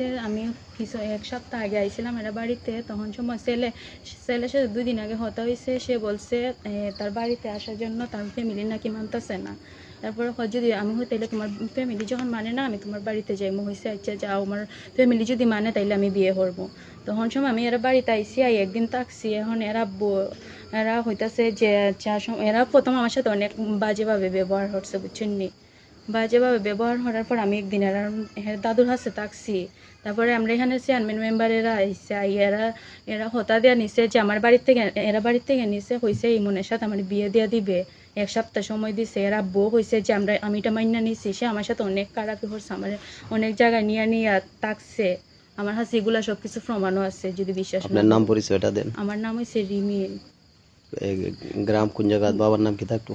হয়েছে আমি কিছু, এক সপ্তাহ আগে আইছিলাম এরা বাড়িতে, তখন সময় ছেলে, ছেলের সাথে দুদিন আগে হতা হয়েছে, সে বলছে তার বাড়িতে আসার জন্য তার ফ্যামিলি নাকি মানতেছে না। তারপরে হয় যদি আমি হই, তাইলে তোমার ফ্যামিলি যখন মানে না, আমি তোমার বাড়িতে যাইমো হয়েছে আচ্ছা যাও, আমার ফ্যামিলি যদি মানে তাইলে আমি বিয়ে করব। তখন সময় আমি এরা বাড়িতে আইসি আই একদিন থাকছি, এখন এরা এরা হইতাছে যে এরা প্রথম আমার সাথে অনেক বাজেভাবে ব্যবহার করছে বুঝছেন নি বাজেভাবে ব্যবহার করার পর আমি একদিন এরা এর দাদুর হাতে থাকছি। তারপরে আমরা এখানে চেয়ারম্যান মেম্বারেরা আইসে আই এরা এরা হতা দেওয়া নিছে যে আমার বাড়ির থেকে এরা বাড়ির থেকে নিছে হয়েছে ইমনের সাথে আমার বিয়ে দেওয়া দিবে। এক সপ্তাহ সময় দিছে এরা বউ হয়েছে যে আমরা আমি এটা মাইনা নিছি সে আমার সাথে অনেক কারাপি করছে আমার অনেক জায়গায় নিয়ে নিয়ে থাকছে। আমার হাতে এগুলা সব কিছু প্রমাণও আছে যদি বিশ্বাস আপনার নাম। পরিচয়টা দেন। আমার নাম হয়েছে এই গ্রাম কোন জায়গা বাবার নাম কি থাকতো?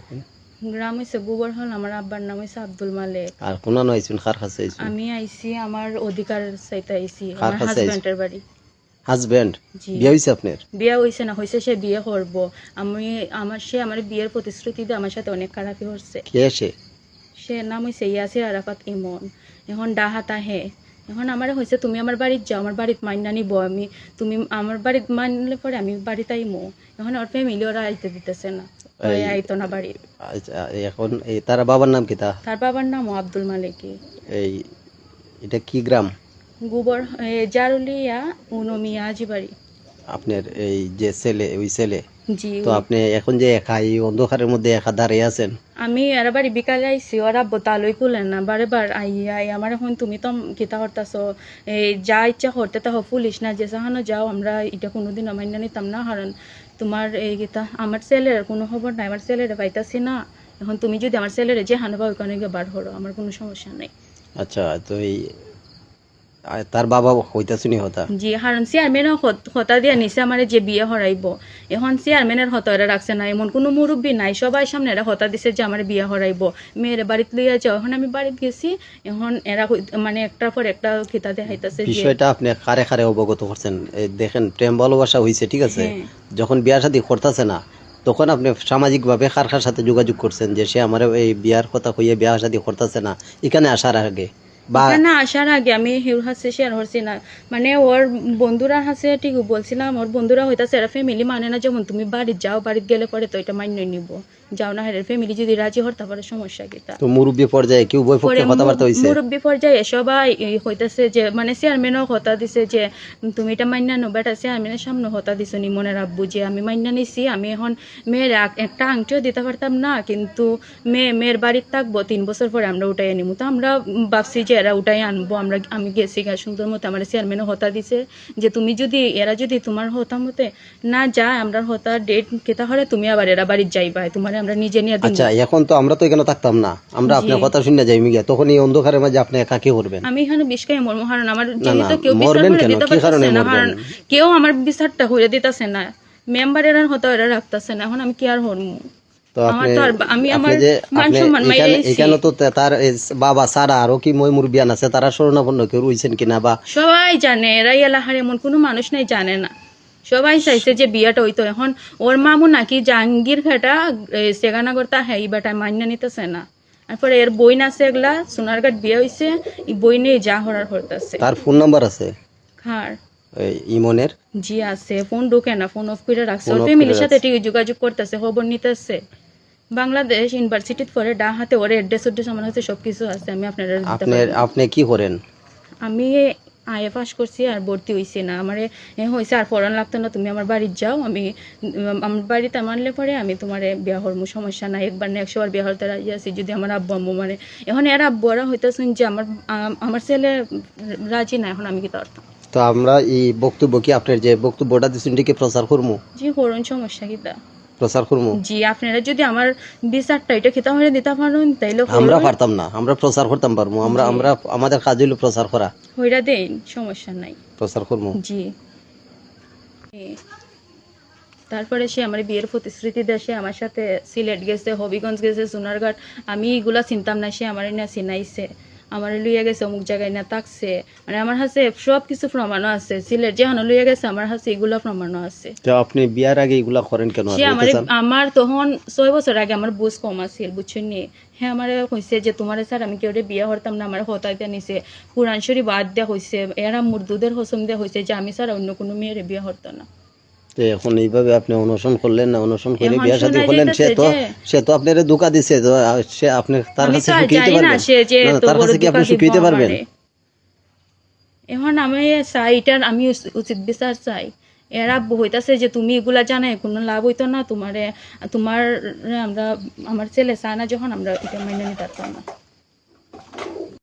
গ্রাম হয়েছে গোবর হল আমার আব্বার নাম হয়েছে আব্দুল মালেক। আর কোন আইসুন কার কাছে আইসুন আমি আইছি আমার অধিকার চাইতে আইছি আমার হাজবেন্ডের বাড়ি। হাজবেন্ড বিয়ে হয়েছে আপনার? বিয়ে হয়েছে না হয়েছে সে বিয়ে করব। আমি আমার সে আমার বিয়ের প্রতিশ্রুতি দিয়ে আমার সাথে অনেক খারাপি করছে। কে এসে সে নাম হইছে ইয়াসির আরাফাত ইমন। এখন ডাহাতা হে। এখন আমার হয়েছে তুমি আমার বাড়ি যাও আমার বাড়ি মাইনা নিব আমি। তুমি আমার বাড়ি মানলে পরে আমি বাড়িতে আইমো। এখন ওর ফ্যামিলি ওরা আইতে দিতেছে না। আইতো না বাড়ি আচ্ছা এখন তার বাবার নাম কি তা? তার বাবার নাম আব্দুল মালিক। এই এটা কি গ্রাম? গোবর জারুলিয়া উনমিয়া আজিবাড়ি। আপনার এই যে ছেলে ওই ছেলে? জি তো আপনি এখন যে একা এই অন্ধকারের মধ্যে একা দাঁড়িয়ে আছেন? আমি এরা বাড়ি বিকালে আইসি ওরা বোতালই খুলেন না। বারে বার আই আই আমার এখন তুমি তো কিতা করতেছো এই যা ইচ্ছা করতে তা পুলিশ না যে সাহানো যাও আমরা এটা কোনোদিন মান্য নিতাম না। কারণ তোমার এই গীতা আমার ছেলের কোনো খবর নাই আমার ছেলেরে পাইতাছি না। এখন তুমি যদি আমার ছেলেরে যে হানো বা ওইখানে গিয়ে বার করো আমার কোনো সমস্যা নাই। আচ্ছা তো এই আর তার বাবা হইতাছুনি হতা। জি কারণ চেয়ারম্যানও হতা দিয়ে নিছে আমার যে বিয়ে হরাইব এখন চেয়ারম্যানের হতা এরা রাখছে না এমন কোনো মুরব্বী নাই। সবাই সামনে এরা হতা দিছে যে আমার বিয়ে হরাইব মেয়ের বাড়িতে লইয়া যাও। এখন আমি বাড়িতে গেছি এখন এরা মানে একটার পর একটা খিতা দেখাইতেছে বিষয়টা আপনি খারে খারে অবগত করছেন এই দেখেন প্রেম ভালোবাসা হয়েছে ঠিক আছে? হ্যাঁ। যখন বিয়ার সাথে করতেছে না তখন আপনি সামাজিকভাবে কার কার সাথে যোগাযোগ করছেন যে সে আমার এই বিয়ার কথা কইয়ে বিয়ার সাথে করতেছে না। এখানে আসার আগে। না আসার আগে আমি হিউর হাসে শেয়ার করছি না। মানে ওর বন্ধুরা হাসে ঠিক বলছিলাম ওর বন্ধুরা হইতাছে এরা ফ্যামিলি মানে না যেমন তুমি যাও গেলে পরে তো এটা মান্য নিব। যাও না ফ্যামিলি যদি রাজি হর তারপরে সমস্যা কিতা তো? মুরব্বী পর্যায়ে কেউ বই পক্ষে কথাবার্তা হয়েছে মুরব্বী পর্যায়ে সবাই হইতাছে যে মানে চেয়ারম্যানও হতা দিছে যে তুমি এটা মান্না নো বেটা চেয়ারম্যানের সামনে হতা দিছো নি মনে রাখব যে আমি মান্না নিছি আমি এখন মেয়ের একটা আংটিও দিতে পারতাম না কিন্তু মেয়ে মেয়ের বাড়িতে থাকব তিন বছর পরে আমরা উঠাই আনিমু তো আমরা ভাবছি যে এরা উঠাই আনব। আমরা আমি গেছি গা সুন্দর মতো আমার চেয়ারম্যানও হতা দিছে যে তুমি যদি এরা যদি তোমার হতা মতে না যায় আমরা হতা ডেট কেতা হলে তুমি আবার এরা বাড়িতে যাইবা? তোমার আমরা নিজে নিয়ে আচ্ছা এখন তো আমরা তো এখানে থাকতাম না। আমরা আপনার কথা শুনে যাই মিগে তখন এই অন্ধকারের মাঝে আপনি একা কি করবেন? আমি এখানে বিষকাই মর্ম কারণ আমার যেহেতু কেউ বিচার করে দিতে পারতেছে না কেউ আমার বিচারটা হয়ে দিতেছে না। মেম্বারের হতো এরা রাখতেছে না। এখন আমি কি আর হরমু তো আপনি তো আর আমি আপনি আমার যে মান আপনি সম্মান মাইয়া এখানে- তো তার বাবা সারা আরও কি মই মুরবিয়ান আছে? তারা শরণাপন্ন কেউ রয়েছেন কিনা বা সবাই জানে এরাই এলাকার এমন কোনো মানুষ নাই জানে না। সবাই চাইছে যে বিয়াটা হইতো। এখন ওর মামু নাকি জাহাঙ্গীর ঘাটা সেগানাগর তা হ্যাঁ বাটা মান্য নিতেছে না। তারপরে এর বই আছে এগুলা সোনারঘাট বিয়ে হয়েছে এই বই নিয়ে যা হরার হরতেছে। তার ফোন নাম্বার আছে? খার এই ইমনের? জি আছে ফোন ঢুকে না ফোন অফ করে রাখছে। ওর ফ্যামিলির সাথে ঠিক যোগাযোগ করতেছে খবর নিতেছে। বাংলাদেশ ইউনিভার্সিটির পরে ডা হাতে ওর অ্যাড্রেস অ্যাড্রেস আমার হাতে সব কিছু আছে আমি আপনার আপনি আপনি কি করেন? আমি আয়ে পাস করছি আর ভর্তি হয়েছি না। আমার হয়েছে আর পড়ান লাগতো না তুমি আমার বাড়িতে যাও আমি আমার বাড়িতে মানলে পরে আমি তোমার বিয়া হরমু সমস্যা নাই। একবার না একশো বার বিয়া হরতে রাজি আছি যদি আমার আব্বু আম্মু মানে। এখন এর আব্বুরা হইতেছেন যে আমার আমার ছেলে রাজি না এখন আমি কি করতাম তো আমরা এই বক্তব্য কি আপনার যে বক্তব্যটা দিচ্ছেন প্রচার করব? জি করুন সমস্যা কিতা প্রচার করব জি আপনারা যদি আমার বিচারটা এটা খেতে হয়ে দিতে পারেন তাইলে আমরা পারতাম না আমরা প্রচার করতাম পারব আমরা আমরা আমাদের কাজ হলো প্রচার করা। হইরা দেন সমস্যা নাই। প্রচার করব জি। তারপরে সে আমার বিয়ের প্রতিশ্রুতি দেশে আমার সাথে সিলেট গেছে হবিগঞ্জ গেছে সোনারঘাট আমি এগুলা চিনতাম না সে আমার না চিনাইছে। আমার লইয়া গেছে অমুক জায়গায় না তাকছে মানে আমার কাছে সব কিছু প্রমাণও আছে। সিলেট যেখানে লইয়া গেছে আমার কাছে এগুলো প্রমাণও আছে। তো আপনি বিয়ার আগে এগুলা করেন কেন? সে আমার আমার তখন ছয় বছর আগে আমার বুঝ কম আছিল বুঝছেন নি হ্যাঁ আমার কইছে যে তোমার স্যার আমি কেউ বিয়া হরতাম না আমার হতাইতে নিছে। কোরআন শরীফ বাদ দেওয়া হয়েছে এরা মুরদুদের হসম দেওয়া হয়েছে যে আমি স্যার অন্য কোনো মেয়ের বিয়া হরতাম না। তো এখন এইভাবে আপনি অনুসরণ করলেন না অনুসরণ করে বিয়া শাদী করলেন সে তো সে তো আপনার ধোকা দিছে তো সে আপনি তার আমি কাছে না পারবেন না, তার কাছে কি আপনি হতে পারবেন? এখন আমি চাই এটার আমি উচিত বিচার চাই। এরা হইতাছে যে তুমি এগুলা জানে কোনো লাভ হইতো না তোমারে তোমার আমরা আমার ছেলে চায় না যখন আমরা এটা মাইনে নিতে পারতাম না।